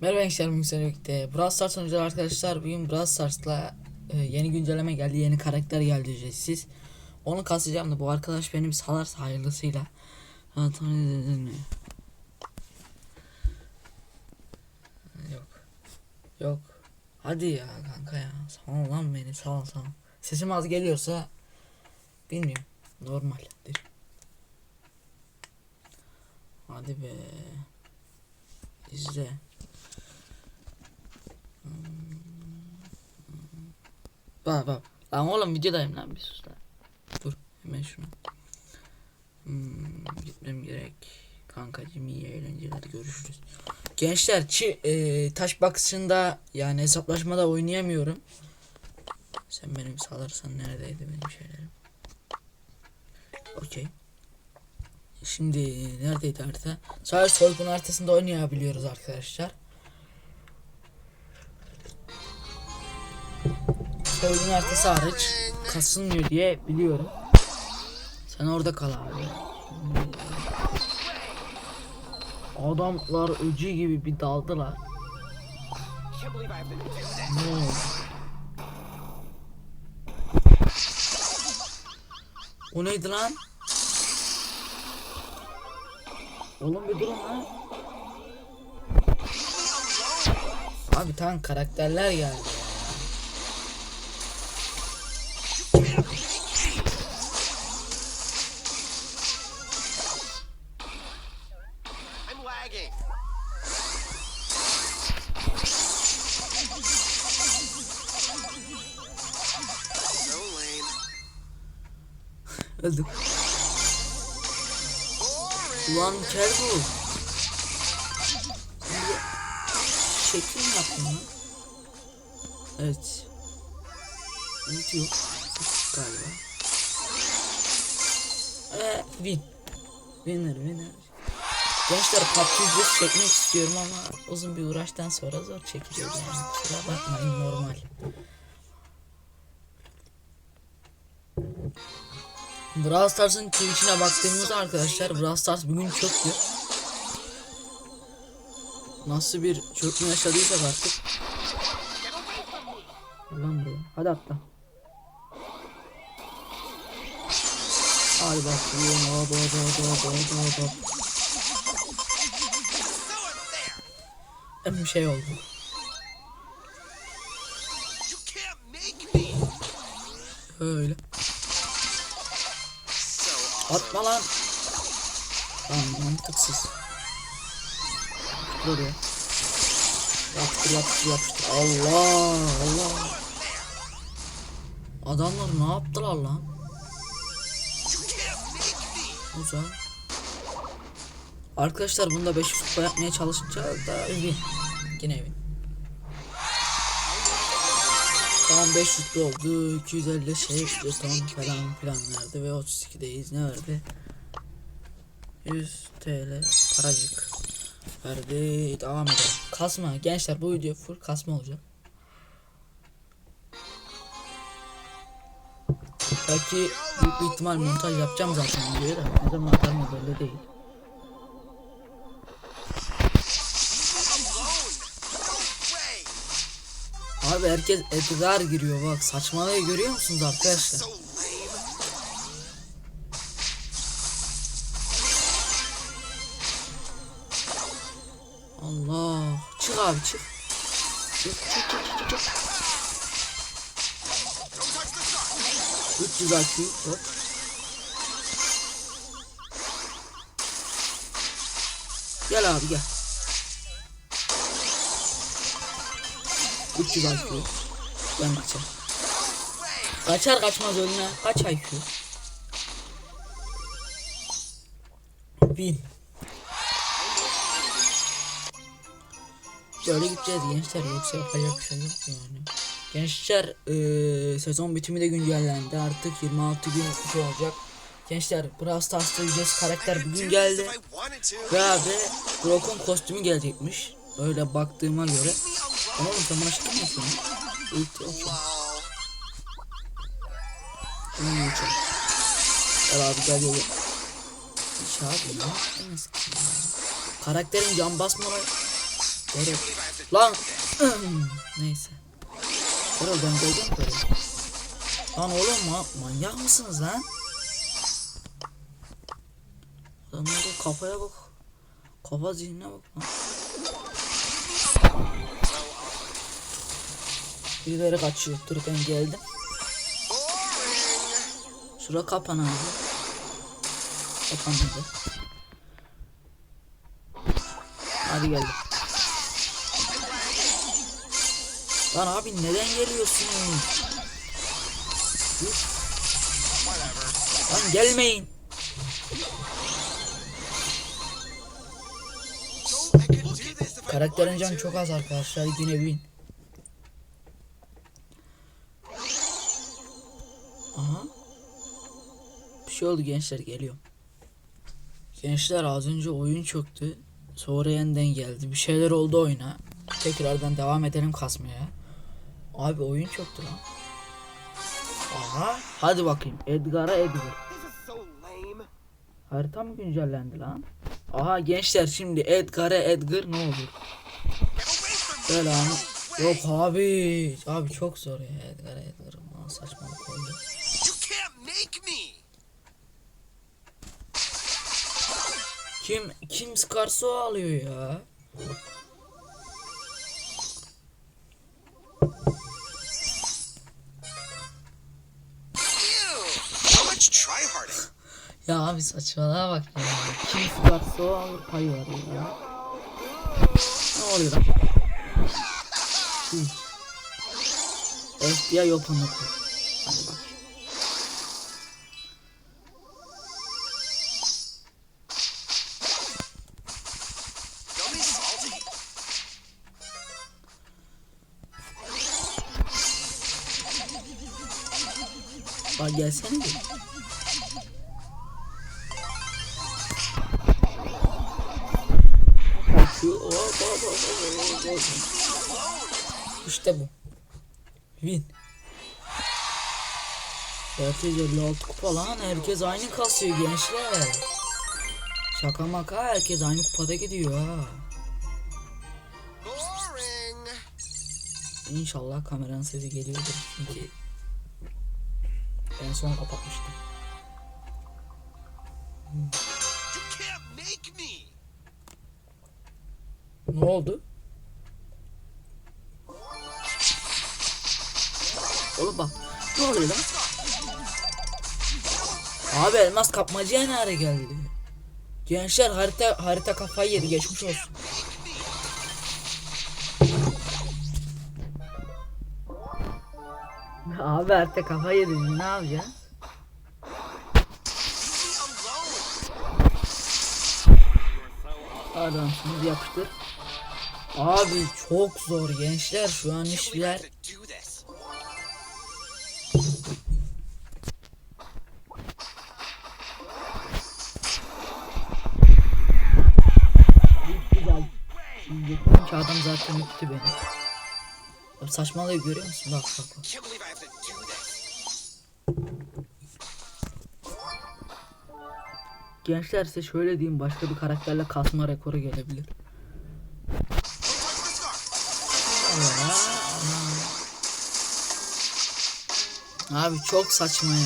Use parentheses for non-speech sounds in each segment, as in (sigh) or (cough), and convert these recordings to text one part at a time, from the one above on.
Merhaba gençler bugün sizlerle birlikte Brawl Stars oyuncuları arkadaşlar. Bugün Brawl Stars'la e, yeni güncelleme geldi yeni karakter geldi ücretsiz Onu kasacağım da bu arkadaş benim salarsa hayırlısıyla? Yok. Yok. Hadi ya kanka ya. Sal lan beni sal sal Sesim az geliyorsa Bilmiyorum. Normaldir Hadi be. İzle Bak bak. Lan oğlum videodayım lan bir sus lan. Dur hemen şunu. Hmm, gitmem gerek. Kankacım iyi eğlenceler görüşürüz. Gençler çi, e, taş bakışında yani hesaplaşmada oynayamıyorum. Sen benim salarsan neredeydi benim şeylerim? Okey. Şimdi neredeydi harita? Sadece soygun haritasında oynayabiliyoruz arkadaşlar. Soygun haritası hariç kasılmıyor diye biliyorum. Sen orada kal abi. Adamlar öcü gibi bir daldılar. Ne oldu? O neydi lan? Oğlum bir durun lan. Abi tam karakterler geldi Boring. Ulan kel bu. Şekil mi lan? Evet. Unutuyor. Galiba. Eee win. Winner winner. Gençler PUBG çekmek istiyorum ama uzun bir uğraştan sonra zor çekiliyor yani. Kusura bakmayın normal. Brawl Stars'ın Twitch'ine baktığımızda arkadaşlar Brawl Stars bugün çöktü. Nasıl bir çökme yaşadıysak artık. Lan buraya. Hadi atla. Hadi bakıyorum. Hop hop hop hop hop hop. Bir şey oldu. Öyle. Atma lan. Lan mantıksız. Buraya. Yapıştır yapıştır yapıştır. Allah Allah. Adamlar ne yaptılar lan? Güzel. Arkadaşlar bunda 500 kupa yapmaya çalışınca da win. Yine win. Tamam 500 kupa oldu. 250 şey jeton falan filan verdi ve 32'deyiz. Ne verdi? 100 TL paracık verdi. Devam edelim. Kasma. Gençler bu video full kasma olacak. Belki büyük bir ihtimal montaj yapacağım zaten videoya da. Ne zaman atarım belli değil. Abi herkes Edgar giriyor bak saçmalığı görüyor musunuz arkadaşlar? Allah çık abi çık. Çık çık çık çık çık. Don't touch the star. 300 IQ hop. Gel abi gel. 300 IQ. Ben kaçar. Kaçar kaçmaz önüne. Kaç IQ? 1000. Böyle gideceğiz gençler yoksa yapacak bir şey yok yani. Gençler eee, sezon bitimi de güncellendi artık 26 gün şey olacak. Gençler Brawl Stars'ta ücretsiz karakter bugün geldi. Ve abi Brock'un kostümü gelecekmiş. Öyle baktığıma göre. Oğlum sen bana şaka mı yapıyorsun? İlk okey. Bunu geçelim. Gel abi gel yaptınız ki ya? Karakterin can basmaları Erol. Lan. (clears throat) Neyse. Erol ben geleceğim böyle. Lan oğlum ma manyak mısınız lan? Adamların kafaya bak. Kafa zihnine bak lan. Birileri kaçıyor. Dur ben geldim. Şura kapan abi. Kapandı. Hadi geldim. Lan abi neden geliyorsun? Lan gelmeyin. Karakterin canı çok az arkadaşlar. Yine bin. Şey oldu gençler geliyor. Gençler az önce oyun çöktü. Sonra yeniden geldi. Bir şeyler oldu oyuna. Tekrardan devam edelim kasmaya. Abi oyun çöktü lan. Aha. Hadi bakayım. Edgar'a Edgar. Harita mı güncellendi lan? Aha gençler şimdi Edgar'a Edgar ne olur? Selam. Yok abi. Abi çok zor ya Edgar Edgar. Saçmalık oldu. You can't make me. Kim kim sıkarsa o alıyor ya. Ya abi saçmalığa bak ya. Kim sıkarsa o alır payı var ya. Ne oluyor lan? FBI openlık. Hadi Bak gelsene hop. İşte bu. Win. 456 kupa lan. Herkes aynı kasıyor gençler. Şaka maka herkes aynı kupada gidiyor ha. İnşallah kameranın sesi geliyordur çünkü en son kapatmıştım. Ne oldu? Oğlum bak. Ne oluyor lan? Abi elmas kapmacıya ne ara geldi? Gençler harita harita kafayı yedi geçmiş olsun. Abi harita kafayı yedi ne alone. Adamsınız yapıştır. Abi çok zor gençler şu an işler. Abi saçmalığı görüyor musun? Bak bak bak. Gençler size şöyle diyeyim başka bir karakterle kasma rekoru gelebilir. Abi çok saçma ya.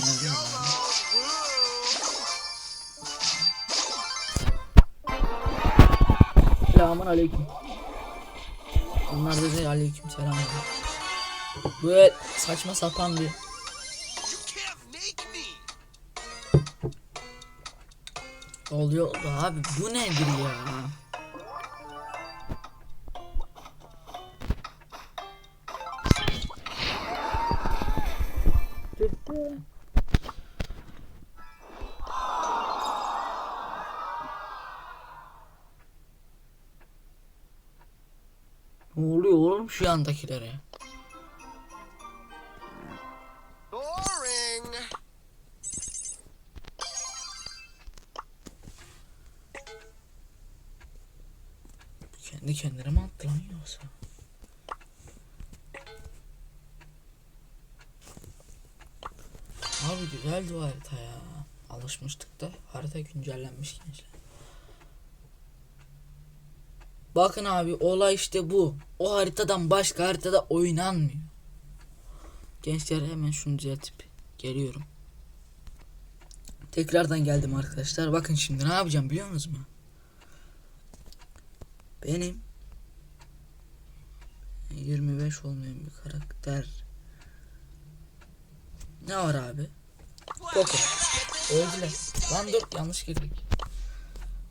Selamun aleyküm. Bunlar dedi aleyküm selam. Böyle saçma sapan bir oluyor abi bu nedir ya? Yandakilere? Boring. Kendi kendine mi attı lan yoksa? Abi güzeldi bu harita ya. Alışmıştık da harita güncellenmiş gençler. Bakın abi olay işte bu. O haritadan başka haritada oynanmıyor. Gençler hemen şunu düzeltip geliyorum. Tekrardan geldim arkadaşlar. Bakın şimdi ne yapacağım biliyor musunuz mu? Benim 25 olmayan bir karakter. Ne var abi? Poco. Öldüler. Lan dur yanlış girdik.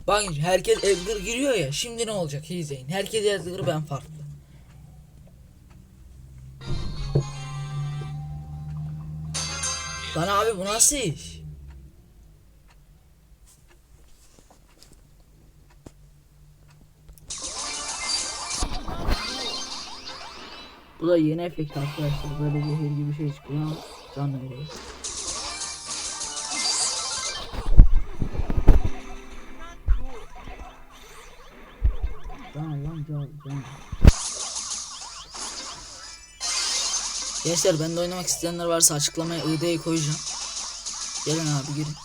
Bakın herkes Edgar giriyor ya. Şimdi ne olacak? İzleyin. Herkes Edgar ben farklı. Lan abi bu nasıl iş? Bu da yeni efekt arkadaşlar. Böyle zehir gibi şey çıkıyor ama can veriyor. Can lan can. Gençler bende oynamak isteyenler varsa açıklamaya ID'yi koyacağım. Gelin abi girin.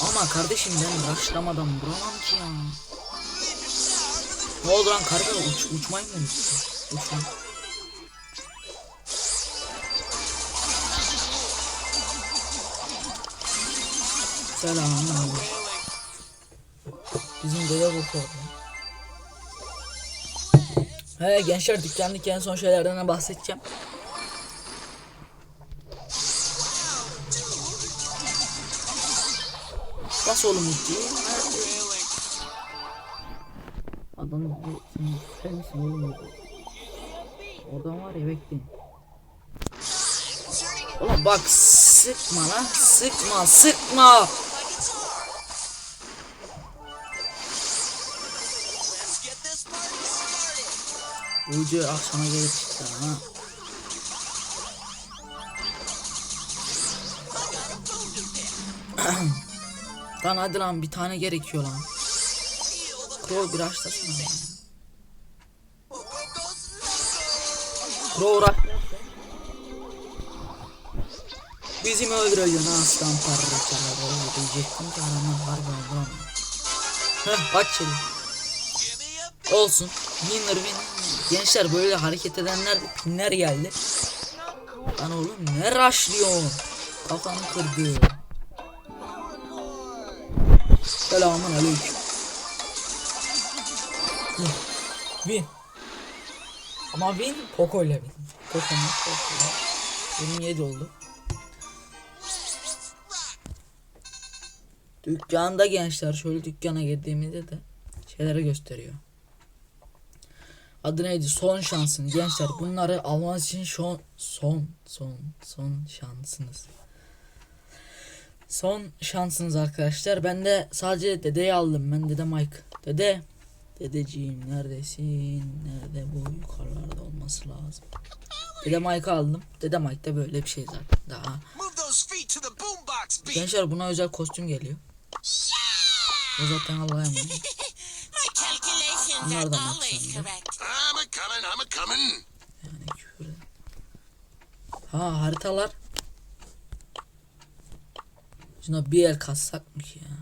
Ama kardeşim ben rushlamadan duramam ki ya. Ne oldu lan karga uç, uçmayı mı unuttun? Selamun aleyküm. Bizim dede kurtardı. He gençler dükkandaki en son şeylerden bahsedeceğim. Nasıl oğlum gitti? Adam bu sen misin oğlum? Oradan var ya bekleyin. Oğlum bak sıkma lan sıkma sıkma. Bu video akşama gelir çıktı ha. (clears throat) lan hadi lan bir tane gerekiyor lan. Crow bir açlasana. ya. Crow uğraş. Bizi mi öldüreceksin aslan parçaları diyecektim ki adamlar harbi öldüremem. Heh aç çeli. Olsun. Winner win. Gençler böyle hareket edenler pinler geldi. Lan oğlum ne rushlıyorsun? Kafamı kırdı. Selamun aleyküm. Win. Ama win Poco ile win. Poco mu? Poco. 27 oldu. Dükkanda gençler şöyle dükkana girdiğimizde de şeyleri gösteriyor. Adı neydi? Son şansın. Gençler bunları almanız için son son son son şansınız. Son şansınız arkadaşlar. Ben de sadece dedeyi aldım. Ben dede Mike. Dede. Dedeciğim neredesin? Nerede bu? Yukarılarda olması lazım. Dede Mike'ı aldım. Dede Mike de böyle bir şey zaten. Daha. Gençler buna özel kostüm geliyor. O zaten Allah'a emanet. Baksan da? correct. I'm a coming, I'm a coming. Yani küfür Ha haritalar. Şuna bir el kassak mı ki ya?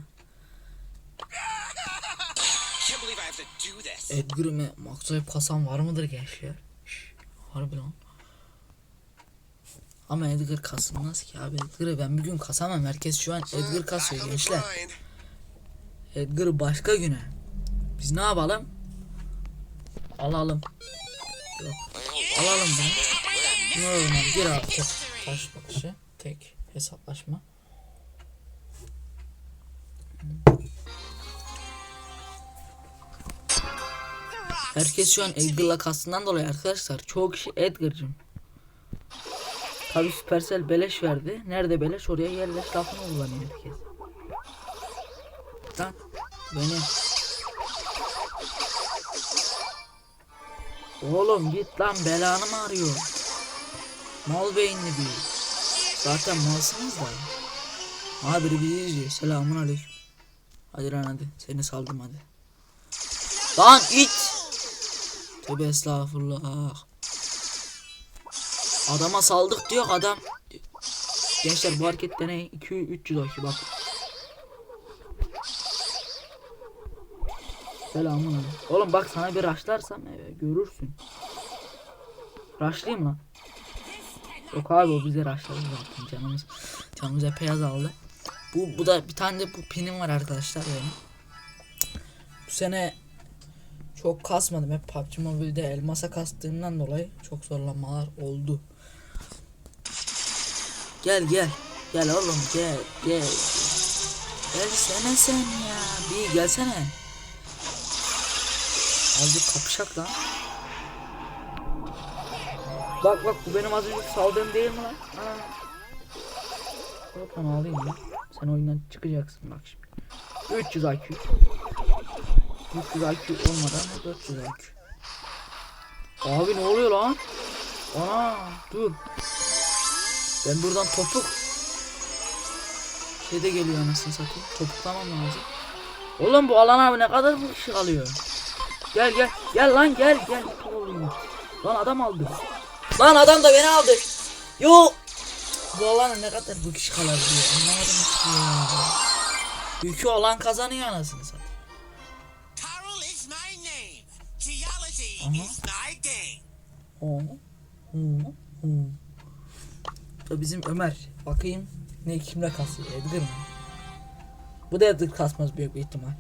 Can't believe I have to do this. Edgar'ı maksayıp kasan var mıdır gençler? Şş, harbi lan. Ama Edgar kasılmaz ki abi. Edgar'ı ben bir gün kasamam. Herkes şu an Edgar kasıyor the gençler. grind. Edgar başka güne. Biz ne yapalım? Alalım. Yok. Alalım bunu. Ne olur abi tek taş bakışı. Tek hesaplaşma. Herkes şu an Edgar'la kastından dolayı arkadaşlar. Çoğu kişi Edgar'cım. Tabi Supercell beleş verdi. Nerede beleş oraya yerleş lafını kullanıyor herkes. Lan beni. Oğlum git lan belanı mı arıyor? Mal beyinli bir. Zaten malsınız da. Abi bizi izliyor. Selamun aleyküm. Hadi lan hadi. Seni saldım hadi. Lan it. Tövbe estağfurullah. Adama saldık diyor adam. Gençler bu harekette ne? 2 300 bak. Selamun aleyküm. Oğlum bak sana bir raşlarsam e, görürsün. Raşlayayım lan. Yok abi o bize raşladı zaten canımız. Canımız epey azaldı. Bu, bu da bir tane de bu pinim var arkadaşlar benim. Bu sene çok kasmadım. Hep PUBG Mobile'de elmasa kastığımdan dolayı çok zorlanmalar oldu. Gel gel. Gel oğlum gel gel. Gelsene sen ya. Bir gelsene. Azıcık kapışak lan. Bak bak bu benim az önce saldığım değil mi lan? Aa. Hop onu alayım ya. Sen oyundan çıkacaksın bak şimdi. 300 IQ. 300 IQ olmadan 400 IQ. Abi ne oluyor lan? Ana dur. Ben buradan topuk. Şey de geliyor anasını satayım. Topuklamam lazım. Oğlum bu alan abi ne kadar bu ışık alıyor. Gel gel. Gel lan gel gel. Oğlum. Lan adam aldı. Lan adam da beni aldı. Yo. Bu alana ne kadar bu kişi kalabiliyor anlamadım ki ya. Yükü olan kazanıyor anasını satayım. Game. Oo. Oo. Oo. Bu bizim Ömer. Bakayım ne kimle kasıyor? Edgar mı? Bu da Edgar kasmaz büyük bir ihtimal.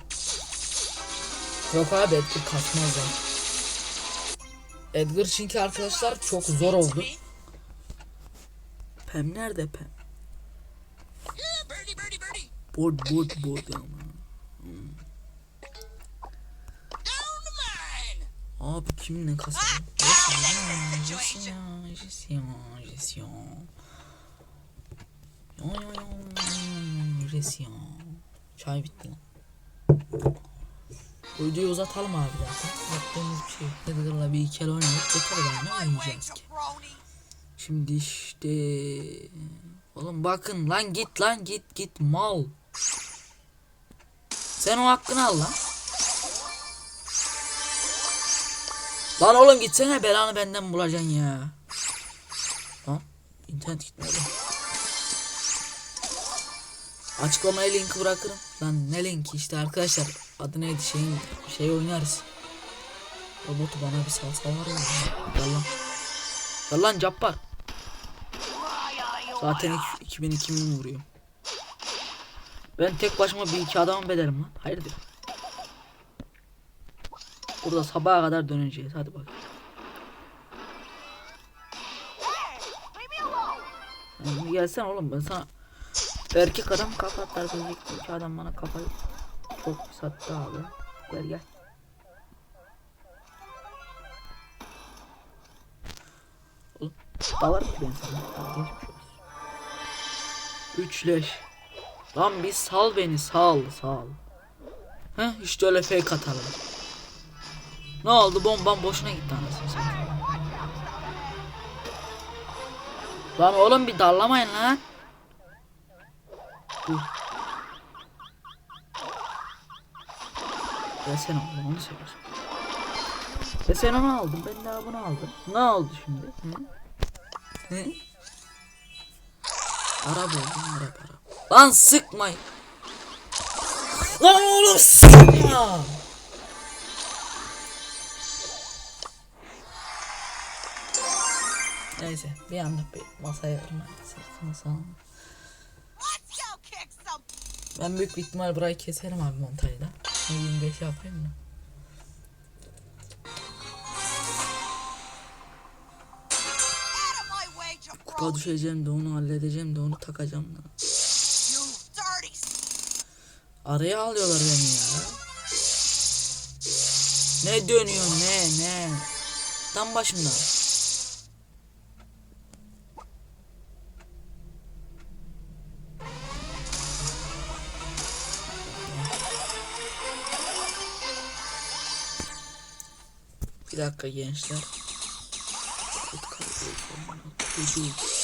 Yok abi Edgar kasmaz ya. Edgar çünkü arkadaşlar çok zor oldu. Pem nerede Pem? Board board board ama. Mine. Abi kimle kasıyor? Jesyan, Jesyan, Jesyan. Yo yo yo, Jesyan. Çay bitti lan. Bu videoyu uzatalım abi zaten. Yaptığımız bir şey. Edgar'la bir el oynadık. Yeter daha ne oynayacağız ki? Şimdi işte... Oğlum bakın lan git lan git git mal. Sen o hakkını al lan. Lan oğlum gitsene belanı benden bulacaksın ya. Lan internet gitmedi. Açıklamaya linki bırakırım. Lan ne linki işte arkadaşlar. Adı neydi şeyin şey oynarız. Robotu bana bir salsa var ya. Gel lan. Gel lan Cappar. Zaten iki- 2000 2000 vuruyor. Ben tek başıma bir iki adamı bedelim lan. Hayırdır? Burada sabaha kadar döneceğiz. Hadi bak. Yani gelsen oğlum ben sana erkek adam kafa atar diyecektim ki adam bana kafayı çok sattı abi. Gel gel. Dalar ki ben sana. Hadi geçmiş olsun. Üçleş. Lan bir sal beni sal sal. Heh işte öyle fake atalım. Ne oldu bombam boşuna gitti anasını satayım. Lan oğlum bir dallamayın lan. Dur. Ya sen oğlum onu seversin. Ya sen onu aldın ben daha bunu aldım. Ne oldu şimdi? Hı? Hı? Arap oldum Arap Arap. Lan sıkmayın. Lan oğlum sıkma. Neyse bir anda bir masaya some Ben büyük bir ihtimal burayı keserim abi montajda. 25 yapayım mı? Kupa düşeceğim de onu halledeceğim de onu takacağım da. Araya alıyorlar beni ya. Ne dönüyor ne ne? Tam başımda. Bir dakika gençler. Çocuk.